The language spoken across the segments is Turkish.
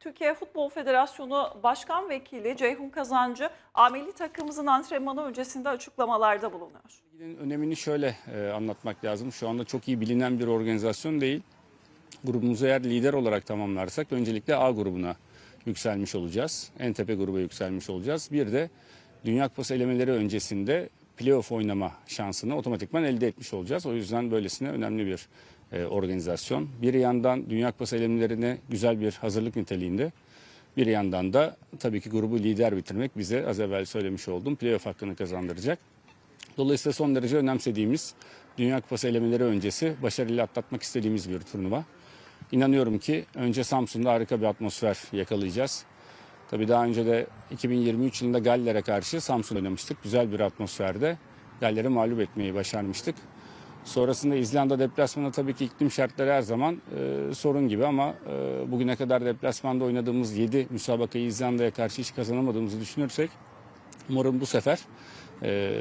Türkiye Futbol Federasyonu Başkan Vekili Ceyhun Kazancı, ameli takımımızın antrenmanı öncesinde açıklamalarda bulunuyor. Ligin önemini şöyle e, anlatmak lazım. Şu anda çok iyi bilinen bir organizasyon değil. Grubumuzu eğer lider olarak tamamlarsak öncelikle A grubuna yükselmiş olacağız. En tepe gruba yükselmiş olacağız. Bir de Dünya Kupası elemeleri öncesinde playoff oynama şansını otomatikman elde etmiş olacağız. O yüzden böylesine önemli bir e, organizasyon. Bir yandan Dünya Kupası elemelerine güzel bir hazırlık niteliğinde. Bir yandan da tabii ki grubu lider bitirmek bize az evvel söylemiş olduğum playoff hakkını kazandıracak. Dolayısıyla son derece önemsediğimiz Dünya Kupası elemeleri öncesi başarıyla atlatmak istediğimiz bir turnuva. İnanıyorum ki önce Samsun'da harika bir atmosfer yakalayacağız. Tabii daha önce de 2023 yılında Galler'e karşı Samsun oynamıştık. Güzel bir atmosferde Galler'i mağlup etmeyi başarmıştık. Sonrasında İzlanda deplasmanı tabii ki iklim şartları her zaman e, sorun gibi ama e, bugüne kadar deplasmanda oynadığımız 7 müsabakayı İzlanda'ya karşı hiç kazanamadığımızı düşünürsek umarım bu sefer e,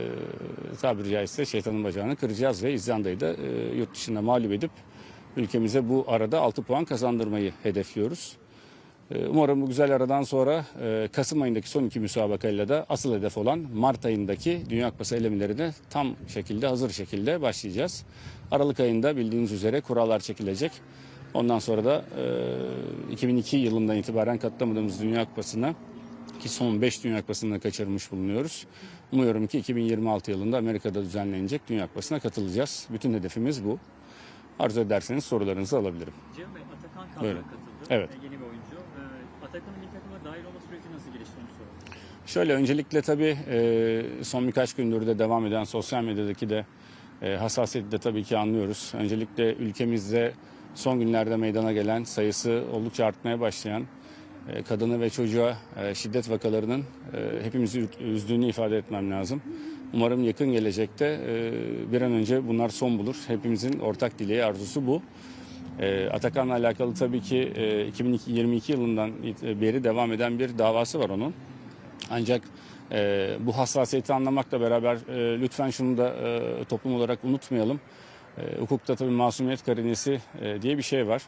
tabiri caizse şeytanın bacağını kıracağız ve İzlanda'yı da e, yurt dışında mağlup edip ülkemize bu arada 6 puan kazandırmayı hedefliyoruz. E, Umarım bu güzel aradan sonra e, Kasım ayındaki son iki müsabakayla da asıl hedef olan Mart ayındaki Dünya Kupası elemelerine tam şekilde hazır şekilde başlayacağız. Aralık ayında bildiğiniz üzere kurallar çekilecek. Ondan sonra da e, 2002 yılından itibaren katılamadığımız Dünya Kupası'na ki son 5 Dünya Kupası'nı kaçırmış bulunuyoruz. Umuyorum ki 2026 yılında Amerika'da düzenlenecek Dünya Kupası'na katılacağız. Bütün hedefimiz bu. Arzu ederseniz sorularınızı alabilirim. Cem Bey, Atakan Buyurun. katıldı. Evet. Ee, Yeni bir oyuncu. Atakan'ın ilk takıma dahil olma süreci nasıl gelişti onu soralım. Şöyle öncelikle tabii e, son birkaç gündür de devam eden sosyal medyadaki de e, hassasiyeti de tabii ki anlıyoruz. Öncelikle ülkemizde son günlerde meydana gelen sayısı oldukça artmaya başlayan e, kadını ve çocuğa şiddet vakalarının hepimizi üzdüğünü ifade etmem lazım. Umarım yakın gelecekte bir an önce bunlar son bulur. Hepimizin ortak dileği arzusu bu. E, Atakan'la alakalı tabii ki e, 2022 yılından it- beri devam eden bir davası var onun. Ancak e, bu hassasiyeti anlamakla beraber e, lütfen şunu da e, toplum olarak unutmayalım. E, hukukta tabii masumiyet karinesi e, diye bir şey var.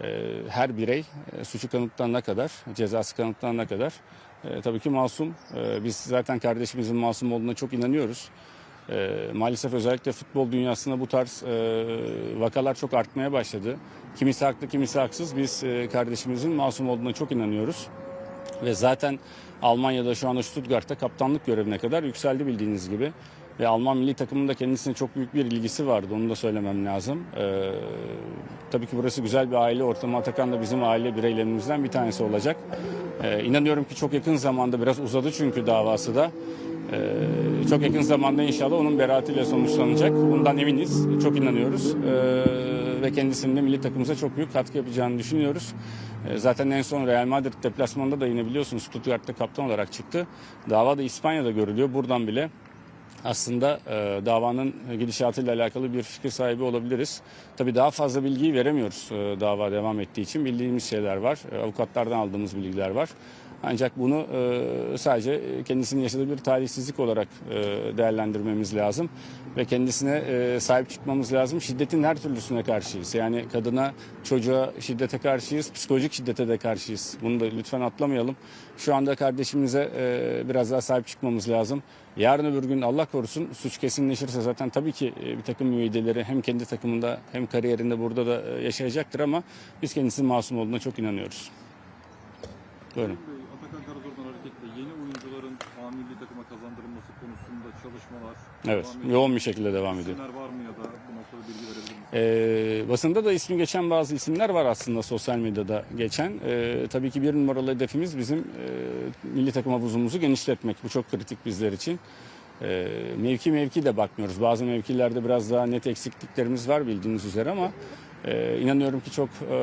E, her birey e, suçu kanıtlanana kadar, cezası kanıtlanana kadar e, tabii ki masum. E, biz zaten kardeşimizin masum olduğuna çok inanıyoruz. E, maalesef özellikle futbol dünyasında bu tarz e, vakalar çok artmaya başladı. Kimisi haklı, kimisi haksız. Biz e, kardeşimizin masum olduğuna çok inanıyoruz. Ve zaten Almanya'da şu anda Stuttgart'ta kaptanlık görevine kadar yükseldi bildiğiniz gibi. Ve Alman milli takımında kendisine çok büyük bir ilgisi vardı. Onu da söylemem lazım. Ee, tabii ki burası güzel bir aile ortamı. Atakan da bizim aile bireylerimizden bir tanesi olacak. Ee, inanıyorum ki çok yakın zamanda biraz uzadı çünkü davası da. Ee, çok yakın zamanda inşallah onun beraatiyle sonuçlanacak. Bundan eminiz. Çok inanıyoruz. Ee, ve kendisinin de milli takımımıza çok büyük katkı yapacağını düşünüyoruz. Ee, zaten en son Real Madrid deplasmanında da yine biliyorsunuz Stuttgart'ta kaptan olarak çıktı. Dava da İspanya'da görülüyor. Buradan bile aslında e, davanın gidişatıyla alakalı bir fikir sahibi olabiliriz. Tabii daha fazla bilgiyi veremiyoruz e, dava devam ettiği için. Bildiğimiz şeyler var, e, avukatlardan aldığımız bilgiler var. Ancak bunu e, sadece kendisinin yaşadığı bir talihsizlik olarak e, değerlendirmemiz lazım. Ve kendisine e, sahip çıkmamız lazım. Şiddetin her türlüsüne karşıyız. Yani kadına, çocuğa şiddete karşıyız, psikolojik şiddete de karşıyız. Bunu da lütfen atlamayalım. Şu anda kardeşimize e, biraz daha sahip çıkmamız lazım. Yarın öbür gün Allah korusun suç kesinleşirse zaten tabii ki e, bir takım müeyyideleri hem kendi takımında hem kariyerinde burada da e, yaşayacaktır ama biz kendisinin masum olduğuna çok inanıyoruz. Buyurun. Bey, Atakan Karador'dan hareketle yeni oyuncuların A milli takıma kazandırılması konusunda çalışmalar Evet, devam ediyor. yoğun bir şekilde devam ediyor. İsimler var mı ya da bu noktada bilgi verebilir misiniz? Ee, basında da ismi geçen bazı isimler var aslında sosyal medyada geçen. Ee, tabii ki bir numaralı hedefimiz bizim e, milli takım havuzumuzu genişletmek. Bu çok kritik bizler için. Ee, mevki mevki de bakmıyoruz. Bazı mevkilerde biraz daha net eksikliklerimiz var bildiğiniz üzere ama e, inanıyorum ki çok e,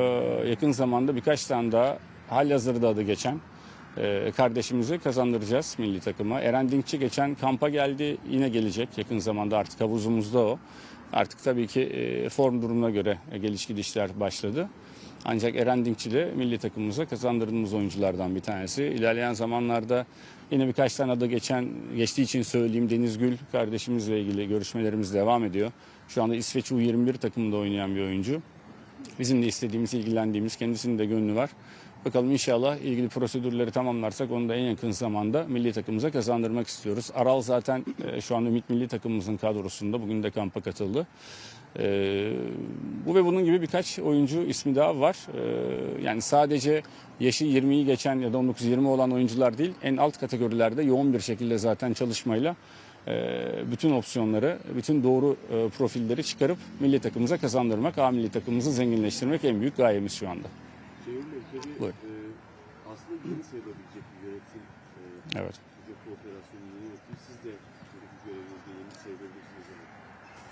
yakın zamanda birkaç tane daha halihazırda adı geçen e, kardeşimizi kazandıracağız milli takıma. Eren Dinkçi geçen kampa geldi yine gelecek yakın zamanda artık havuzumuzda o. Artık tabii ki e, form durumuna göre e, geliş gidişler başladı. Ancak Eren Dinkçi de milli takımımıza kazandırdığımız oyunculardan bir tanesi. İlerleyen zamanlarda yine birkaç tane adı geçen geçtiği için söyleyeyim Deniz Gül kardeşimizle ilgili görüşmelerimiz devam ediyor. Şu anda İsveç U21 takımında oynayan bir oyuncu. Bizim de istediğimiz, ilgilendiğimiz, kendisinin de gönlü var. Bakalım inşallah ilgili prosedürleri tamamlarsak onu da en yakın zamanda milli takımımıza kazandırmak istiyoruz. Aral zaten e, şu an Ümit milli takımımızın kadrosunda. Bugün de kampa katıldı. Ee, bu ve bunun gibi birkaç oyuncu ismi daha var. Ee, yani sadece yaşı 20'yi geçen ya da 19-20 olan oyuncular değil, en alt kategorilerde yoğun bir şekilde zaten çalışmayla e, bütün opsiyonları, bütün doğru e, profilleri çıkarıp milli takımımıza kazandırmak, A milli takımımızı zenginleştirmek en büyük gayemiz şu anda. Ceyhun Bey tabii Buyur. e, aslında yeni sayılabilecek bir yönetim. E, Evet. Yapı operasyonu yeni yönetim. Siz de buradaki görevinizde yeni sayılabilirsiniz ama.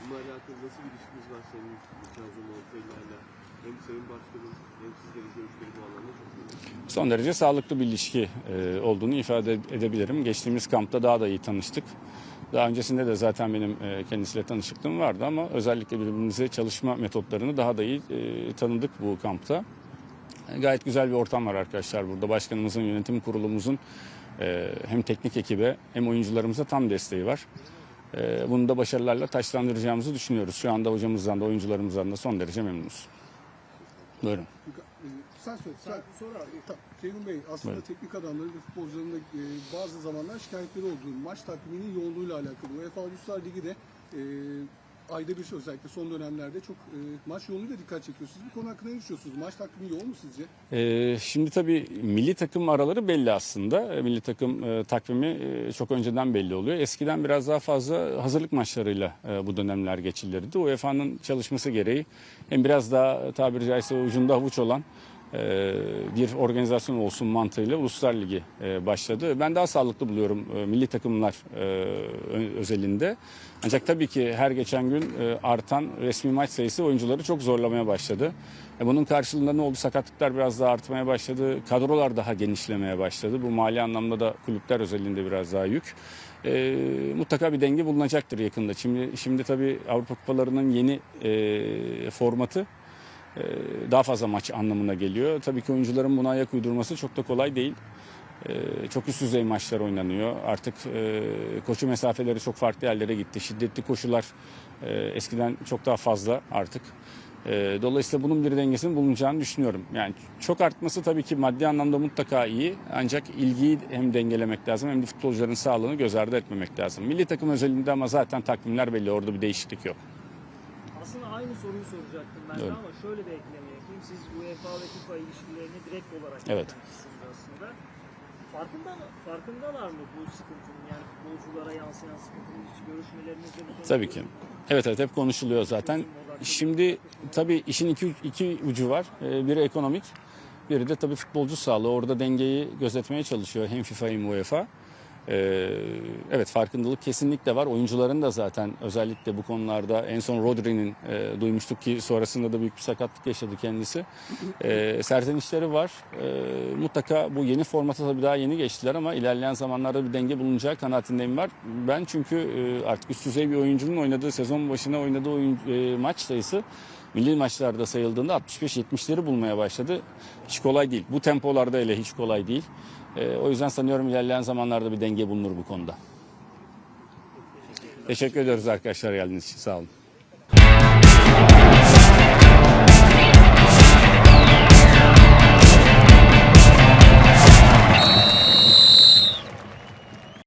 Bununla alakalı nasıl bir ilişkiniz var senin Kazım Ortaylı'yla? Hem Sayın Başkanım hem sizlerin görüşleri bu alanda çok önemli. Son derece sağlıklı bir ilişki e, olduğunu ifade edebilirim. Geçtiğimiz kampta daha da iyi tanıştık. Daha öncesinde de zaten benim e, kendisiyle tanışıklığım vardı ama özellikle birbirimize çalışma metotlarını daha da iyi e, tanıdık bu kampta. Gayet güzel bir ortam var arkadaşlar burada. Başkanımızın, yönetim kurulumuzun e, hem teknik ekibe hem oyuncularımıza tam desteği var. Bunu da başarılarla taşlandıracağımızı düşünüyoruz. Şu anda hocamızdan da oyuncularımızdan da son derece memnunuz. Buyurun. Sen söyle. Sen sonra abi. Ta- Ceyhun Bey aslında Buyurun. teknik adamların ve futbolcuların da e, bazı zamanlar şikayetleri olduğu maç takviminin yoğunluğuyla alakalı. UEFA Uluslar Ligi de e, ayda bir özellikle son dönemlerde çok e, maç yoğunluğuyla dikkat çekiyor. Siz bu konu hakkında ne düşünüyorsunuz? Maç takvimi yoğun mu sizce? Ee, şimdi tabii milli takım araları belli aslında. E, Milli takım e, takvimi e, çok önceden belli oluyor. Eskiden biraz daha fazla hazırlık maçlarıyla e, bu dönemler geçilirdi. UEFA'nın çalışması gereği hem biraz daha tabiri caizse ucunda avuç olan e, bir organizasyon olsun mantığıyla Uluslar Ligi e, başladı. Ben daha sağlıklı buluyorum e, milli takımlar e, özelinde. Ancak tabii ki her geçen gün artan resmi maç sayısı oyuncuları çok zorlamaya başladı. Bunun karşılığında ne oldu? Sakatlıklar biraz daha artmaya başladı. Kadrolar daha genişlemeye başladı. Bu mali anlamda da kulüpler özelinde biraz daha yük. E, mutlaka bir denge bulunacaktır yakında. Şimdi, şimdi tabii Avrupa Kupalarının yeni e, formatı daha fazla maç anlamına geliyor. Tabii ki oyuncuların buna ayak uydurması çok da kolay değil. E, Çok üst düzey maçlar oynanıyor. Artık e, koşu mesafeleri çok farklı yerlere gitti. Şiddetli koşular e, eskiden çok daha fazla artık. E, Dolayısıyla bunun bir dengesinin bulunacağını düşünüyorum. Yani çok artması tabii ki maddi anlamda mutlaka iyi. Ancak ilgiyi hem dengelemek lazım hem de futbolcuların sağlığını göz ardı etmemek lazım. Milli takım özelinde ama zaten takvimler belli. Orada bir değişiklik yok. Aynı soruyu soracaktım ben de ama şöyle bir ekleme yapayım. Siz UEFA ve FIFA ilişkilerini direkt olarak Evet. aslında. Farkında, farkındalar mı bu sıkıntının yani futbolculara yansıyan sıkıntının hiç görüşmelerinizde bu Tabii ki. Evet evet hep konuşuluyor zaten. Şimdi tabii işin iki, iki ucu var. Ee, Biri ekonomik, biri de tabii futbolcu sağlığı. Orada dengeyi gözetmeye çalışıyor hem FIFA hem UEFA. Ee, evet farkındalık kesinlikle var. Oyuncuların da zaten özellikle bu konularda en son Rodri'nin e, duymuştuk ki sonrasında da büyük bir sakatlık yaşadı kendisi. E, serzenişleri var. E, mutlaka bu yeni formata tabii daha yeni geçtiler ama ilerleyen zamanlarda bir denge bulunacağı kanaatindeyim var. Ben çünkü e, artık üst düzey bir oyuncunun oynadığı sezon başına oynadığı oyun, e, maç sayısı milli maçlarda sayıldığında 65-70'leri bulmaya başladı. Hiç kolay değil. Bu tempolarda hele hiç kolay değil. E, o yüzden sanıyorum ilerleyen zamanlarda bir denge bulunur bu konuda. Teşekkür ediyoruz arkadaşlar geldiğiniz için. Sağ olun.